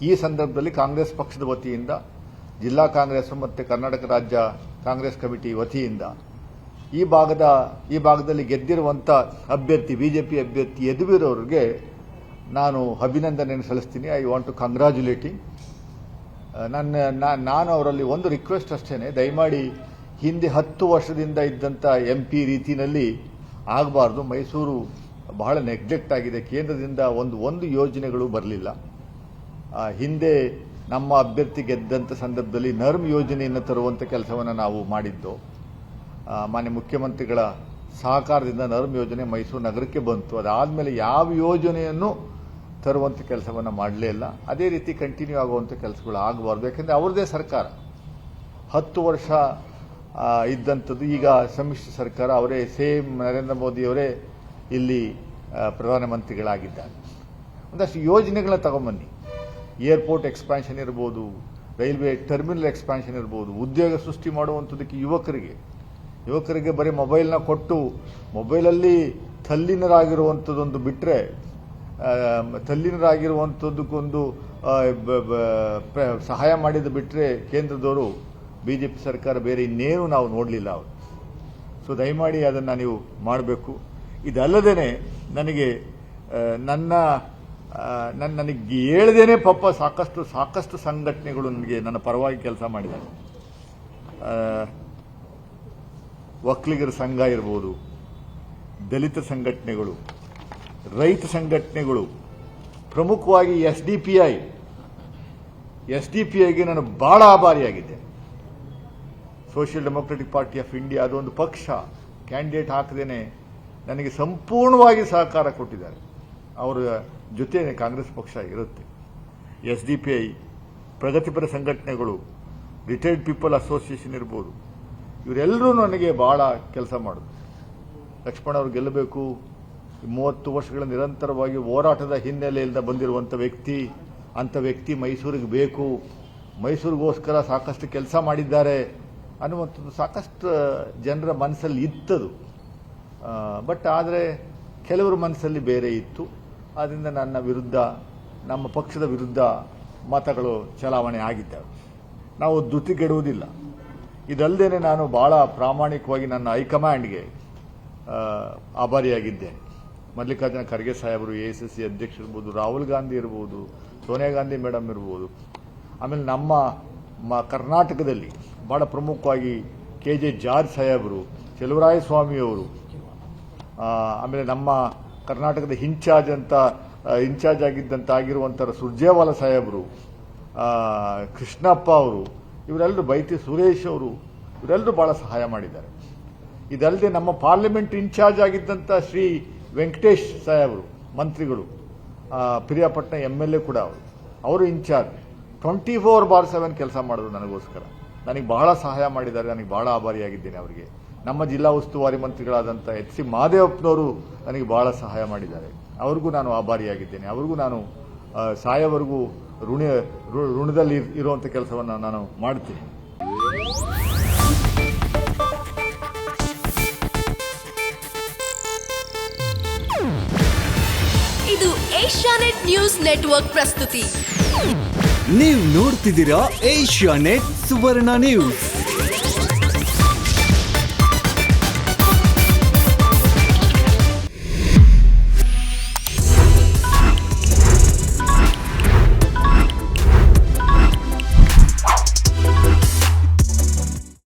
ಈ ಸಂದರ್ಭದಲ್ಲಿ ಕಾಂಗ್ರೆಸ್ ಪಕ್ಷದ ವತಿಯಿಂದ, ಜಿಲ್ಲಾ ಕಾಂಗ್ರೆಸ್ ಮತ್ತು ಕರ್ನಾಟಕ ರಾಜ್ಯ ಕಾಂಗ್ರೆಸ್ ಕಮಿಟಿ ವತಿಯಿಂದ ಈ ಭಾಗದ, ಈ ಭಾಗದಲ್ಲಿ ಗೆದ್ದಿರುವಂಥ ಅಭ್ಯರ್ಥಿ, ಬಿಜೆಪಿ ಅಭ್ಯರ್ಥಿ ಎದುವಿರೋರಿಗೆ ನಾನು ಅಭಿನಂದನೆಯನ್ನು ಸಲ್ಲಿಸ್ತೀನಿ. ಐ ವಾಂಟ್ ಟು ಕಂಗ್ರ್ಯಾಚುಲೇಟಿಂಗ್ ನನ್ನ ನಾನು ಅವರಲ್ಲಿ ಒಂದು ರಿಕ್ವೆಸ್ಟ್ ಅಷ್ಟೇನೆ. ದಯಮಾಡಿ ಹಿಂದೆ ಹತ್ತು ವರ್ಷದಿಂದ ಇದ್ದಂಥ ಎಂ ಪಿ ರೀತಿಯಲ್ಲಿ ಆಗಬಾರ್ದು. ಮೈಸೂರು ಬಹಳ ನೆಗ್ಲೆಕ್ಟ್ ಆಗಿದೆ. ಕೇಂದ್ರದಿಂದ ಒಂದು ಒಂದು ಯೋಜನೆಗಳು ಬರಲಿಲ್ಲ. ಹಿಂದೆ ನಮ್ಮ ಅಭ್ಯರ್ಥಿ ಗೆದ್ದಂಥ ಸಂದರ್ಭದಲ್ಲಿ ನರ್ಮ್ ಯೋಜನೆಯನ್ನು ತರುವಂಥ ಕೆಲಸವನ್ನು ನಾವು ಮಾಡಿದ್ದು. ಮಾನ್ಯ ಮುಖ್ಯಮಂತ್ರಿಗಳ ಸಹಕಾರದಿಂದ ನರ್ಮ್ ಯೋಜನೆ ಮೈಸೂರು ನಗರಕ್ಕೆ ಬಂತು. ಅದಾದಮೇಲೆ ಯಾವ ಯೋಜನೆಯನ್ನು ತರುವಂಥ ಕೆಲಸವನ್ನು ಮಾಡಲೇ ಇಲ್ಲ. ಅದೇ ರೀತಿ ಕಂಟಿನ್ಯೂ ಆಗುವಂಥ ಕೆಲಸಗಳು ಆಗಬಾರ್ದು. ಯಾಕೆಂದರೆ ಅವ್ರದ್ದೇ ಸರ್ಕಾರ. ಹತ್ತು ವರ್ಷ ಇದ್ದಂಥದ್ದು ಈಗ ಸಮ್ಮಿಶ್ರ ಸರ್ಕಾರ ಅವರೇ, ಸೇಮ್ ನರೇಂದ್ರ ಮೋದಿಯವರೇ ಇಲ್ಲಿ ಪ್ರಧಾನಮಂತ್ರಿಗಳಾಗಿದ್ದಾರೆ. ಒಂದಷ್ಟು ಯೋಜನೆಗಳನ್ನ ತಗೊಂಬನ್ನಿ. ಏರ್ಪೋರ್ಟ್ ಎಕ್ಸ್ಪಾನ್ಷನ್ ಇರ್ಬೋದು, ರೈಲ್ವೆ ಟರ್ಮಿನಲ್ ಎಕ್ಸ್ಪಾನ್ಷನ್ ಇರ್ಬೋದು, ಉದ್ಯೋಗ ಸೃಷ್ಟಿ ಮಾಡುವಂಥದ್ದಕ್ಕೆ ಯುವಕರಿಗೆ ಯುವಕರಿಗೆ ಬರೀ ಮೊಬೈಲ್ನ ಕೊಟ್ಟು, ಮೊಬೈಲಲ್ಲಿ ತಲ್ಲಿನರಾಗಿರುವಂಥದ್ದೊಂದು ಬಿಟ್ಟರೆ ತಲ್ಲಿನರಾಗಿರುವಂಥದ್ದಕ್ಕೊಂದು ಸಹಾಯ ಮಾಡಿದ ಬಿಟ್ಟರೆ ಕೇಂದ್ರದವರು ಬಿ ಜೆ ಪಿ ಸರ್ಕಾರ ಬೇರೆ ಇನ್ನೇನು ನಾವು ನೋಡಲಿಲ್ಲ ಅವರು. ಸೊ ದಯಮಾಡಿ ಅದನ್ನು ನೀವು ಮಾಡಬೇಕು. ಇದಲ್ಲದೇ ನನಗೆ ನನ್ನ ನನ್ನ ನನಗೆ ಹೇಳ್ದೇನೆ ಪಾಪ ಸಾಕಷ್ಟು ಸಾಕಷ್ಟು ಸಂಘಟನೆಗಳು ನನಗೆ ನನ್ನ ಪರವಾಗಿ ಕೆಲಸ ಮಾಡಿದ್ದಾರೆ. ಒಕ್ಕಲಿಗರ ಸಂಘ ಇರ್ಬೋದು, ದಲಿತ ಸಂಘಟನೆಗಳು, ರೈತ ಸಂಘಟನೆಗಳು, ಪ್ರಮುಖವಾಗಿ S D P I, S D P ಐಗೆ ನಾನು ಬಹಳ ಆಭಾರಿಯಾಗಿದ್ದೆ. Social democratic party of India ಅದೊಂದು ಪಕ್ಷ, ಕ್ಯಾಂಡಿಡೇಟ್ ಹಾಕದೇನೆ ನನಗೆ ಸಂಪೂರ್ಣವಾಗಿ ಸಹಕಾರ ಕೊಟ್ಟಿದ್ದಾರೆ. ಅವರ ಜೊತೆ ಕಾಂಗ್ರೆಸ್ ಪಕ್ಷ ಇರುತ್ತೆ. ಎಸ್ ಡಿ ಪಿ ಐ ಪ್ರಗತಿಪರ ಸಂಘಟನೆಗಳು ರಿಟೈರ್ಡ್ ಪೀಪಲ್ ಅಸೋಸಿಯೇಷನ್ ಇರ್ಬೋದು ಇವರೆಲ್ಲರೂ ನನಗೆ ಬಹಳ ಕೆಲಸ ಮಾಡೋದು. ಲಕ್ಷ್ಮಣ ಅವರು ಗೆಲ್ಲಬೇಕು. ಮೂವತ್ತು ವರ್ಷಗಳ ನಿರಂತರವಾಗಿ ಹೋರಾಟದ ಹಿನ್ನೆಲೆಯಿಂದ ಬಂದಿರುವಂಥ ವ್ಯಕ್ತಿ, ಅಂಥ ವ್ಯಕ್ತಿ ಮೈಸೂರಿಗೆ ಬೇಕು. ಮೈಸೂರಿಗೋಸ್ಕರ ಸಾಕಷ್ಟು ಕೆಲಸ ಮಾಡಿದ್ದಾರೆ ಅನ್ನುವಂಥದ್ದು ಸಾಕಷ್ಟು ಜನರ ಮನಸ್ಸಲ್ಲಿ ಇತ್ತದು. ಬಟ್ ಆದರೆ ಕೆಲವರ ಮನಸ್ಸಲ್ಲಿ ಬೇರೆ ಇತ್ತು. ಆದ್ದರಿಂದ ನನ್ನ ವಿರುದ್ಧ ನಮ್ಮ ಪಕ್ಷದ ವಿರುದ್ಧ ಮತಗಳು ಚಲಾವಣೆ ಆಗಿದ್ದಾವೆ. ನಾವು ದ್ಯುತಿಗೆಡುವುದಿಲ್ಲ ಇದಲ್ಲದೆ ನಾನು ಬಹಳ ಪ್ರಾಮಾಣಿಕವಾಗಿ ನನ್ನ ಹೈಕಮಾಂಡ್ಗೆ ಆಭಾರಿಯಾಗಿದ್ದೇನೆ. ಮಲ್ಲಿಕಾರ್ಜುನ ಖರ್ಗೆ ಸಾಹೇಬರು ಎ ಎಸ್ ಎಸ್ ಸಿ ಅಧ್ಯಕ್ಷರು ಇರ್ಬೋದು ರಾಹುಲ್ ಗಾಂಧಿ ಇರ್ಬೋದು ಸೋನಿಯಾ ಗಾಂಧಿ ಮೇಡಮ್ ಇರ್ಬೋದು ಆಮೇಲೆ ನಮ್ಮ ಮ ಕರ್ನಾಟಕದಲ್ಲಿ ಬಹಳ ಪ್ರಮುಖವಾಗಿ ಕೆ ಜೆ ಜಾರ್ಜ್ ಸಾಹೇಬರು ಚೆಲುವರಾಯ ಸ್ವಾಮಿಯವರು ಆ, ಆಮೇಲೆ ನಮ್ಮ ಕರ್ನಾಟಕದ ಇನ್ಚಾರ್ಜ್ ಅಂತ ಇನ್ಚಾರ್ಜ್ ಆಗಿದ್ದಂತ ಆಗಿರುವಂಥ ಸುರ್ಜೇವಾಲ ಸಾಹೇಬರು ಕೃಷ್ಣಪ್ಪ ಅವರು, ಇವರೆಲ್ಲರೂ ಬೈತಿ ಸುರೇಶ್ ಅವರು, ಇವರೆಲ್ಲರೂ ಬಹಳ ಸಹಾಯ ಮಾಡಿದ್ದಾರೆ. ಇದಲ್ಲದೆ ನಮ್ಮ ಪಾರ್ಲಿಮೆಂಟ್ ಇನ್ಚಾರ್ಜ್ ಆಗಿದ್ದಂಥ ಶ್ರೀ ವೆಂಕಟೇಶ್ ಸಾಹೇಬರು, ಮಂತ್ರಿಗಳು ಪಿರಿಯಾಪಟ್ಟಣ ಎಂ ಎಲ್ ಎ ಕೂಡ ಅವರು ಅವರು in charge. Twenty four by seven ಕೆಲಸ ಮಾಡಿದ್ರು ನನಗೋಸ್ಕರ. ನನಗೆ ಬಹಳ ಸಹಾಯ ಮಾಡಿದ್ದಾರೆ, ನನಗೆ ಬಹಳ ಆಭಾರಿಯಾಗಿದ್ದೇನೆ ಅವರಿಗೆ. ನಮ್ಮ ಜಿಲ್ಲಾ ಉಸ್ತುವಾರಿ ಮಂತ್ರಿಗಳಾದಂಥ ಎಚ್ ಸಿ ಮಹದೇವಪ್ಪನವರು ನನಗೆ ಬಹಳ ಸಹಾಯ ಮಾಡಿದ್ದಾರೆ. ಅವ್ರಿಗೂ ನಾನು ಆಭಾರಿಯಾಗಿದ್ದೇನೆ. ಅವ್ರಿಗೂ ನಾನು ಸಾಯವರೆಗೂ ಋಣ ಋಣದಲ್ಲಿ ಇರ್- ಇರುವಂಥ ಕೆಲಸವನ್ನು ನಾನು ಮಾಡ್ತೀನಿ. ಇದು ಏಷ್ಯಾನೆಟ್ ನ್ಯೂಸ್ ನೆಟ್ವರ್ಕ್ ಪ್ರಸ್ತುತಿ. ನೀವು ನೋಡ್ತಿದ್ದೀರಾ ಏಷ್ಯಾ ನೆಟ್ ಸುವರ್ಣ ನ್ಯೂಸ್.